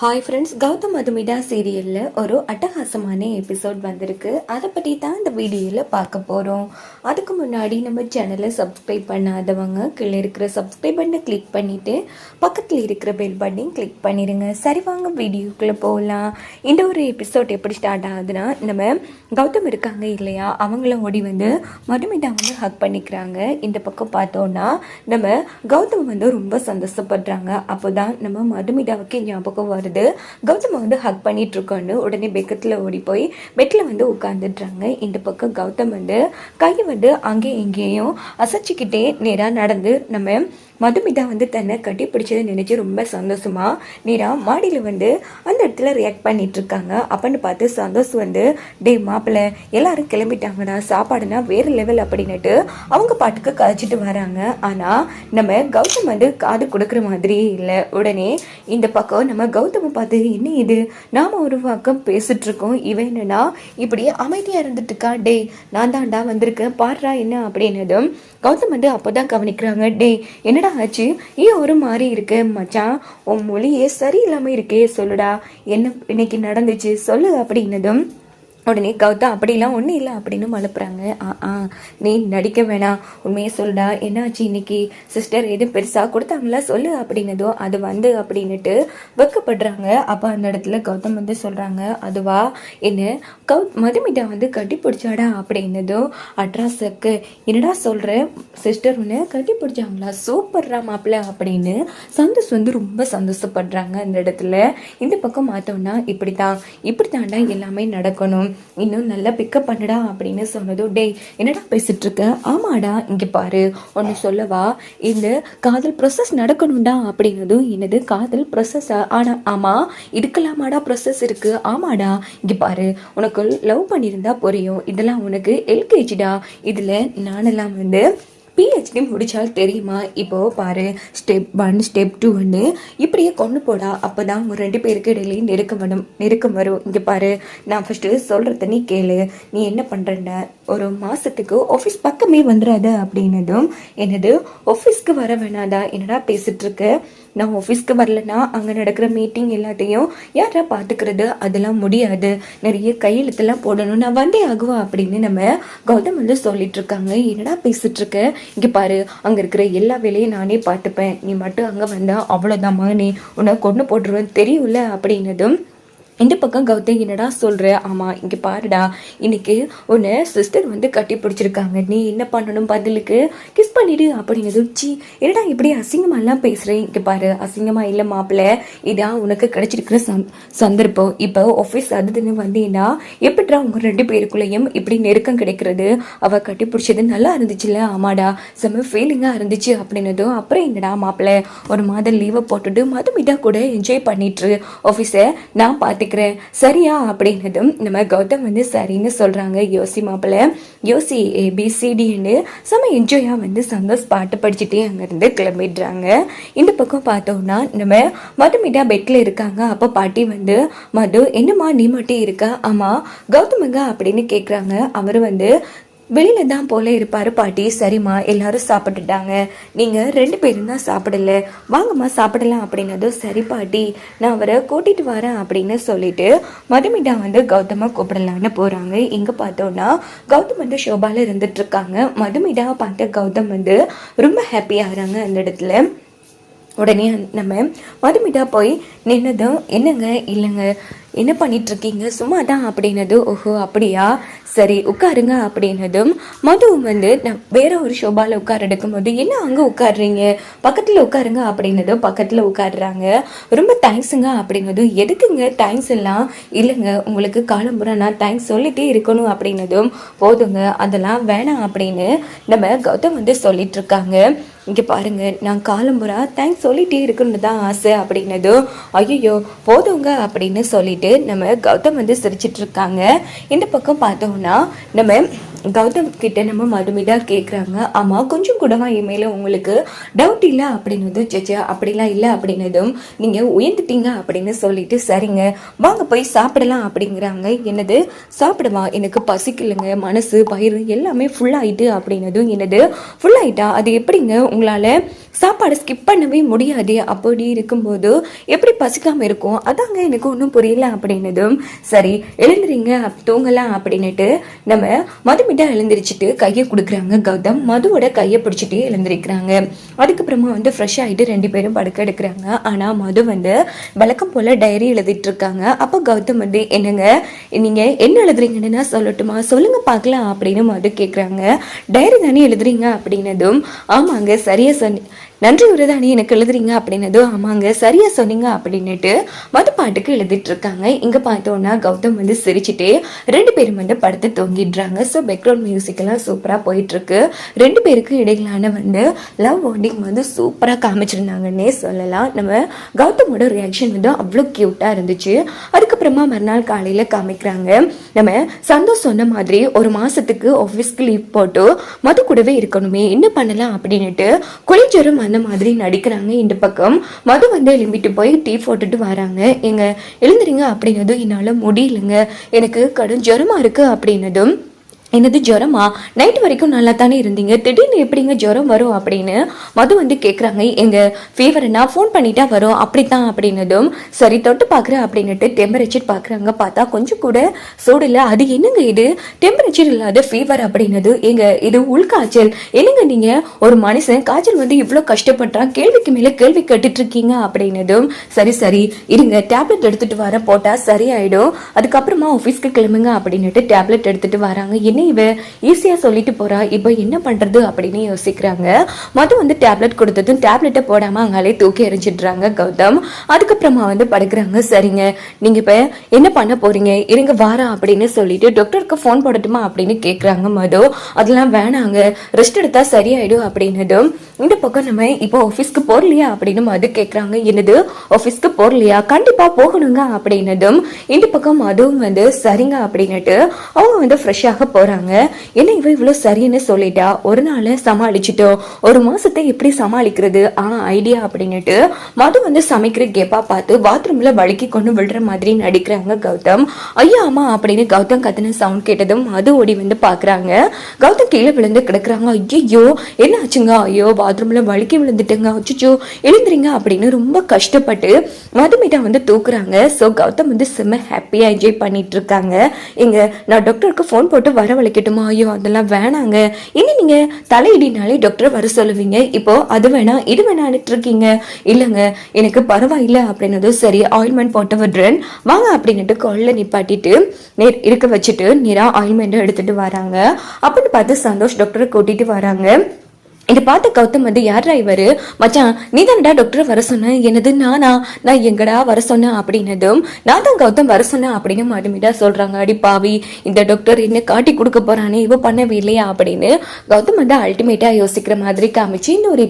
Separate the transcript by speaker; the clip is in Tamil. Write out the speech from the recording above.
Speaker 1: ஹாய் ஃப்ரெண்ட்ஸ் கௌதம் மதுமிடா சீரியலில் ஒரு அட்டகாசமான எபிசோட் வந்திருக்கு. அதை பற்றி தான் இந்த வீடியோவில் பார்க்க போகிறோம் அதுக்கு முன்னாடி நம்ம சேனலை சப்ஸ்கிரைப் பண்ணாதவங்க கீழே இருக்கிற சப்ஸ்கிரைப் பண்ணை கிளிக் பண்ணிவிட்டு பக்கத்தில் இருக்கிற பெல் பட்டனையும் கிளிக் பண்ணிடுங்க சரி வாங்க வீடியோக்குள்ளே போகலாம் இந்த ஒரு எபிசோட் எப்படி ஸ்டார்ட் ஆகுதுன்னா நம்ம கௌதம் இருக்காங்க இல்லையா அவங்கள ஓடி வந்து மதுமிடா வந்து ஹக் பண்ணிக்கிறாங்க. இந்த பக்கம் பார்த்தோன்னா நம்ம கௌதம் வந்து ரொம்ப சந்தோஷப்படுறாங்க. அப்போ தான் நம்ம மதுமிடாவுக்கு ஞாபகம் வருது. கௌதம் வந்து ஹக் பண்ணிட்டு இருக்கோன்னு உடனே பெக்கத்தில் ஓடி போய் பெட்டில் வந்து உட்காந்துடுறாங்க இந்த பக்கம் கௌதம் வந்து கையை வந்து அங்கேயும் இங்கேயும் அசைச்சிக்கிட்டே நேராக நடந்து நம்ம மதுமிதா வந்து தன்னை கட்டி பிடிச்சதை நினச்சி ரொம்ப சந்தோஷமா நேராக மாடியில் வந்து அந்த இடத்துல ரியாக்ட் பண்ணிகிட்ருக்காங்க இருக்காங்க. அப்பன்னு பார்த்து சந்தோஷ் வந்து டே மாப்பிள்ளை எல்லாரும் கிளம்பிட்டாங்கடா சாப்பாடுனா வேறு லெவல் அப்படின்னுட்டு அவங்க பாட்டுக்கு கதைச்சிட்டு வராங்க. ஆனால் நம்ம கௌதம் வந்து காது கொடுக்குற மாதிரியே இல்லை. உடனே இந்த பக்கம் நம்ம கௌதமை பார்த்து என்ன இது? நாம் ஒரு பக்கம் பேசிட்டு இவன் என்னன்னா இப்படி அமைதியாக இருந்துட்டுருக்கா டே நான் தான்டா வந்திருக்கேன். பாடுறா என்ன? அப்படின்னதும் கௌதம் வந்து அப்போதான் கவனிக்கிறாங்க. டே என்னடா ஆச்சு? ஏன் ஒரு மாதிரி இருக்கு மச்சான் உன் மொழியே சரியில்லாமல் இருக்கே சொல்லுடா. என்ன இன்னைக்கு நடந்துச்சு? சொல்லு அப்படின்னதும் உடனே கௌதம் அப்படிலாம் ஒன்றும் இல்லை அப்படின்னு அனுப்புகிறாங்க ஆ ஆ நீ நடிக்க வேணாம். உண்மையை சொல்லுடா. என்னாச்சு இன்னைக்கு? சிஸ்டர் எதுவும் பெருசாக கொடுத்தாங்களா? சொல்லு அப்படின்னதோ அது வந்து அப்படின்னுட்டு வெக்கப்படுறாங்க அப்போ அந்த இடத்துல கௌதம் வந்து சொல்கிறாங்க அதுவா? என்ன? கௌ மதுமிட்டா வந்து கட்டி பிடிச்சாடா அப்படின்னதோ அட்ராஸுக்கு. என்னடா சொல்கிற சிஸ்டர் ஒன்று கட்டி பிடிச்சாங்களா சூப்பர்ரா மாப்பிள்ள அப்படின்னு சந்தோஷ் வந்து ரொம்ப சந்தோஷப்படுறாங்க அந்த இடத்துல. இந்த பக்கம் பார்த்தோம்னா இப்படி தான் இப்படி தாண்டா எல்லாமே நடக்கணும். இன்னும் நல்லா பிக்கப் பண்ணுடா அப்படின்னு சொன்னதும் டேய் என்னடா பேசிட்டு இருக்க ஆமாடா இங்கே பாரு. ஒன்று சொல்லவா? இந்த காதல் ப்ரொசஸ் நடக்கணும்டா. அப்படின்னதும் என்னது காதல் ப்ரொசஸ் ஆனால் ஆமாம் இதுக்கெல்லாமாடா ப்ரொசஸ் இருக்கு. ஆமாடா இங்கே பாரு. உனக்கு லவ் பண்ணியிருந்தா புரியும் இதெல்லாம் உனக்கு எல்கேஜிடா இதில் நானெல்லாம் வந்து பிஹெச்டி முடித்தால் தெரியுமா? இப்போது பாரு ஸ்டெப் ஒன் ஸ்டெப் டூ ஒன்று இப்படியே கொண்டு போடா. அப்போ தான் உங்கள் ரெண்டு பேருக்கு இடையிலேயே நெருக்கம் வரும் நெருக்கம் வரும். இங்கே பாரு நான் ஃபஸ்ட்டு சொல்கிறத நீ கேளு. நீ என்ன பண்ணுறேன்ட ஒரு மாதத்துக்கு ஆஃபீஸ் பக்கமே வந்துடாத அப்படின்னதும் என்னது ஆஃபீஸ்க்கு வர வேணாதா என்னடா பேசிகிட்ருக்கு நான் ஆஃபீஸ்க்கு வரலன்னா அங்கே நடக்கிற மீட்டிங் எல்லாத்தையும் யாரா பார்த்துக்கிறது அதெல்லாம் முடியாது. நிறைய கையெழுத்தெல்லாம் போடணும் நான் வந்தே ஆகுவா அப்படின்னு நம்ம கௌதம் வந்து சொல்லிட்டு இருக்காங்க. என்னடா பேசிட்டு இருக்க? இங்கே பாரு அங்கே இருக்கிற எல்லா வேலையும் நானே பார்த்துப்பேன். நீ மட்டும் அங்கே வந்தால் அவ்வளோதாம்மா நீ உன்னை கொண்டு போட்டுருவேன் தெரியும்ல அப்படின்னதும் இந்த பக்கம் கௌதம் என்னடா சொல்கிற ஆமாம் இங்கே பாருடா. இன்னைக்கு உன்னை சிஸ்டர் வந்து கட்டி பிடிச்சிருக்காங்க. நீ என்ன பண்ணணும் பதிலுக்கு? கிஸ் பண்ணிடு அப்படின்னதும் சி என்னடா இப்படி அசிங்கமாலாம் பேசுகிறேன் இங்கே பாரு அசிங்கமாக இல்லை மாப்பிள்ள இதான் உனக்கு கிடைச்சிருக்கிற சந் சந்தர்ப்பம். இப்போ ஆஃபீஸ் அதுன்னு வந்தீங்கன்னா எப்படிடா உங்கள் ரெண்டு பேருக்குள்ளேயும் இப்படி நெருக்கம் கிடைக்கிறது? அவள் கட்டி பிடிச்சது நல்லா இருந்துச்சுல்ல? ஆமாடா. செம்ம ஃபீலிங்காக இருந்துச்சு அப்படின்னதும் அப்புறம் என்னடா மாப்பிள்ள ஒரு மாதம் லீவை போட்டுட்டு மதுமிட்டா கூட என்ஜாய் பண்ணிட்டுரு ஆஃபீஸை நான் பார்த்து கேட்குறேன் சரியா? அப்படின்னதும் நம்ம கௌதம் வந்து சரின்னு சொல்கிறாங்க யோசி மாப்பிள்ள. யோசி ஏபிசிடின்னு செம்ம என்ஜாயாக வந்து சந்தோஷ் பாட்டு படிச்சுட்டே அங்கேருந்து கிளம்பிடுறாங்க. இந்த பக்கம் பார்த்தோம்னா நம்ம மதுமிட்டா பெட்டில் இருக்காங்க. அப்போ பாட்டி வந்து மது என்னம்மா நீ மட்டும் இருக்கா? ஆமாம் கௌதமங்க அப்படின்னு கேட்குறாங்க அவர் வந்து வெளியில தான் போல இருப்பாரு பாட்டி. சரிம்மா எல்லாரும் சாப்பிட்டுட்டாங்க. நீங்க ரெண்டு பேரும் தான் சாப்பிடல. வாங்கம்மா சாப்பிடலாம் அப்படின்னதும் சரி பாட்டி. நான் அவரை கூட்டிட்டு வரேன் அப்படின்னு சொல்லிட்டு மதுமிட்டா வந்து கௌதம கூப்பிடலான்னு போறாங்க. இங்க பார்த்தோம்னா கௌதம் வந்து ஷோபால இருந்துட்டு இருக்காங்க மதுமிதாவை பார்த்த கௌதம் வந்து ரொம்ப ஹாப்பி ஆகிறாங்க அந்த இடத்துல. உடனே நம்ம மதுமிட்டா போய் நின்னதும் என்னங்க இல்லைங்க என்ன பண்ணிட்டு இருக்கீங்க சும்மா தான் அப்படின்னது ஓஹோ அப்படியா? சரி உட்காருங்க அப்படின்னதும் மது வந்து நான் வேற ஒரு ஷோபால உட்கார எடுக்கும்போது என்ன அங்கே உட்காடுறீங்க பக்கத்தில் உட்காருங்க அப்படின்னதும் பக்கத்தில் உட்காடுறாங்க ரொம்ப தேங்க்ஸுங்க அப்படின்னதும் எதுக்குங்க தேங்க்ஸ் எல்லாம்? இல்லைங்க உங்களுக்கு காலம்புறா நான் தேங்க்ஸ் சொல்லிட்டே இருக்கணும் அப்படின்னதும் போதுங்க அதெல்லாம் வேணாம் அப்படின்னு நம்ம கௌதம் வந்து சொல்லிட்டு இருக்காங்க இங்கே பாருங்க நான் காலம்புறா தேங்க்ஸ் சொல்லிட்டே இருக்கணும்னு தான் ஆசை அப்படின்னதும் ஐயோ போதுங்க அப்படின்னு சொல்லிட்டு நம்ம கௌதம் வந்து சிரிச்சிட்டு இருக்காங்க. இந்த பக்கம் பார்த்தோம்னா நம்ம கௌதம் கிட்ட நம்ம மதுமிதா கேட்குறாங்க ஆமாம் கொஞ்சம் கூடவா என் மேலே உங்களுக்கு டவுட் இல்லை அப்படின்னதும் சச்சா அப்படிலாம் இல்லை அப்படின்னதும் நீங்கள் உயர்ந்துட்டீங்க அப்படின்னு சொல்லிட்டு சரிங்க வாங்க போய் சாப்பிடலாம் அப்படிங்கிறாங்க. என்னது? சாப்பிடவா? எனக்கு பசிக்கலைங்க. மனசு வயிறு எல்லாமே ஃபுல்லாகிட்டு அப்படின்னதும் என்னது? ஃபுல்லாகிட்டா அது எப்படிங்க? உங்களால் சாப்பாடு ஸ்கிப் பண்ணவே முடியாது. அப்படி இருக்கும்போது எப்படி பசிக்காமல் இருக்கும்? அதாங்க எனக்கு ஒன்றும் புரியல அப்படின்னதும் சரி எழுந்துறீங்க தூங்கலாம் அப்படின்னுட்டு நம்ம மதுமிட்டா எழுந்திரிச்சிட்டு கையை கொடுக்குறாங்க கௌதம். மதுவோட கையை பிடிச்சிட்டு எழுந்திருக்கிறாங்க. அதுக்கப்புறமா வந்து ஃப்ரெஷ் ஆகிட்டு ரெண்டு பேரும் படுக்க எடுக்கிறாங்க. ஆனால் மது வந்து வழக்கம் போல் டைரி எழுதிட்டு இருக்காங்க. அப்போ கௌதம் வந்து என்னங்க நீங்கள் என்ன எழுதுறீங்கன்னு நான் சொல்லட்டுமா? சொல்லுங்க பார்க்கலாம் அப்படின்னு மது கேட்குறாங்க டைரி தானே எழுதுறீங்க? அப்படின்னதும் ஆமாங்க சரியாக சொன்ன நன்றி உரதானி எனக்கு எழுதுறீங்க அப்படின்னதும் ஆமாங்க சரியா சொன்னீங்க அப்படின்னுட்டு மது பாட்டுக்கு எழுதிட்டு இருக்காங்க இங்க பார்த்தோன்னா கௌதம் வந்து சிரிச்சுட்டே ரெண்டு பேரும் வந்து படுத்து தூங்கிடுறாங்க. ஸோ பேக்ரவுண்ட் மியூசிக் எல்லாம் சூப்பரா போயிட்டு இருக்கு ரெண்டு பேருக்கு இடையிலான வந்து லவ் பாண்டிங் வந்து சூப்பரா காமிச்சிருந்தாங்கன்னே சொல்லலாம். நம்ம கௌதமோட ரியாக்ஷன் வந்து அவ்வளோ கியூட்டா இருந்துச்சு. அதுக்கப்புறமா மறுநாள் காலையில காமிக்கிறாங்க. நம்ம சந்தோஷ் சொன்ன மாதிரி ஒரு மாசத்துக்கு ஆஃபீஸ்க்கு லீவ் போட்டு மது கூடவே இருக்கணுமே என்ன பண்ணலாம் அப்படின்னுட்டு குளிஞ்சரும் அந்த மாதிரி நடிக்கிறாங்க இந்த பக்கம். மது வந்து எழும்பிட்டு போய் டீ போட்டுட்டு வராங்க. எங்க எழுந்துறீங்க அப்படின்னதும் என்னால் முடியலங்க. எனக்கு கடும் ஜுரமா இருக்கு அப்படின்னதும் என்னது ஜுரமா? நைட் வரைக்கும் நல்லா தானே இருந்தீங்க? திடீர்னு எப்படிங்க ஜுரம் வரும் அப்படின்னு மது வந்து கேட்குறாங்க எங்கள் ஃபீவர் ஃபோன் பண்ணிட்டா வரும். அப்படித்தான் அப்படின்னதும் சரி தொட்டு பார்க்குறேன் அப்படின்னுட்டு டெம்பரேச்சர் பார்க்குறாங்க பார்த்தா கொஞ்சம் கூட சூடு இல்லை அது என்னங்க இது? டெம்பரேச்சர் இல்லாத ஃபீவர் அப்படின்னது. எங்க இது உள்காய்ச்சல் என்னங்க நீங்கள் ஒரு மனுஷன் காய்ச்சல் வந்து இவ்வளோ கஷ்டப்படுறான் கேள்விக்கு மேலே கேள்வி கேட்டுட்டு இருக்கீங்க அப்படின்னதும் சரி சரி இருங்க டேப்லெட் எடுத்துட்டு வர போட்டால் சரியாயிடும். அதுக்கப்புறமா ஆஃபீஸ்க்கு கிளம்புங்க அப்படின்னுட்டு டேப்லெட் எடுத்துட்டு வராங்க. என்ன இவ ஈஸியா சொல்லிட்டு போறா. இப்போ என்ன பண்றது அப்படின்னு யோசிக்கிறாங்க. மது வந்து டேப்லெட் கொடுத்ததும் டேப்லெட்டை போடாம அங்காலே தூக்கி எறிஞ்சிடுறாங்க கௌதம். அதுக்கப்புறமா வந்து படுக்கிறாங்க. சரிங்க. நீங்க இப்ப என்ன பண்ண போறீங்க? இருங்க வாரா அப்படின்னு சொல்லிட்டு டாக்டருக்கு ஃபோன் போடட்டுமா அப்படின்னு கேக்குறாங்க மது. அதெல்லாம் வேணாங்க. ரெஸ்ட் எடுத்தா சரியாயிடும் அப்படின்னதும் இந்த பக்கம் நம்ம இப்போ ஆஃபீஸ்க்கு போகலையா அப்படின்னு மது கேட்குறாங்க என்னது? ஆஃபீஸ்க்கு போகலையா கண்டிப்பாக போகணுங்க அப்படின்னதும் இந்த பக்கம் மதுவும் வந்து சரிங்க அப்படின்னுட்டு அவங்க வந்து ஃப்ரெஷ்ஷாக போகிறாங்க என்ன இவ இவ்வளோ சரின்னு சொல்லிட்டா? ஒரு நாள் சமாளிச்சிட்டோம் ஒரு மாசத்தை எப்படி சமாளிக்கிறது? ஆ ஐடியா அப்படின்னுட்டு மது வந்து சமைக்கிற கேப்பாக பார்த்து பாத்ரூமில் வழுக்கி கொண்டு விழுற மாதிரி நடிக்கிறாங்க கௌதம். ஐயா அம்மா அப்படின்னு கௌதம் கத்தின சவுண்ட் கேட்டதும் மது ஓடி வந்து பார்க்குறாங்க. கௌதம் கீழே விழுந்து கிடக்குறாங்க. ஐயோ என்ன ஆச்சுங்க? ஐயோ பாத்ரூமில் வழுக்கி விழுந்துட்டுங்க. அச்சுச்சோ எழுந்துறீங்க அப்படின்னு ரொம்ப கஷ்டப்பட்டு மதுமிதா வந்து தூக்குறாங்க. ஸோ கௌதம் வந்து செம்ம ஹாப்பியாக என்ஜாய் பண்ணிட்டு இருக்காங்க எங்க நான் டாக்டருக்கு ஃபோன் போட்டு வரவழைக்கட்டுமா ஐயோ அதெல்லாம் வேணாங்க. இனி நீங்கள் தலையிடினாலே டாக்டர் வர சொல்லுவீங்க? இப்போ அது வேணாம் இது வேணான்ட்டு இருக்கீங்க இல்லைங்க எனக்கு பரவாயில்ல அப்படின்னதும் சரி ஆயில்மெண்ட் போட்டு விடுறேன். வாங்க அப்படின்ட்டு கொள்ள நிப்பாட்டிட்டு நேர் இருக்க வச்சுட்டு நேராக ஆயில்மெண்ட்டை எடுத்துகிட்டு வராங்க. அப்படின்னு பார்த்து சந்தோஷ் டாக்டரை கூட்டிகிட்டு வராங்க. இதை பார்த்த கௌதம் வந்து யாரா இவரு? மச்சான் நீ தானடா டாக்டர் வர சொன்ன. என்னது நானா? நான் எங்கடா வர சொன்னேன் அப்படின்னதும் நான் தான் கௌதம் வர சொன்னேன் அப்படின்னு மறுமிடா சொல்றாங்க. அடி பாவி இந்த டாக்டர் என்ன காட்டி கொடுக்க போறானே? இவ பண்ணவே இல்லையா அப்படின்னு கௌதம் வந்து அல்டிமேட்டா யோசிக்கிற மாதிரி காமிச்சு இந்த ஒரு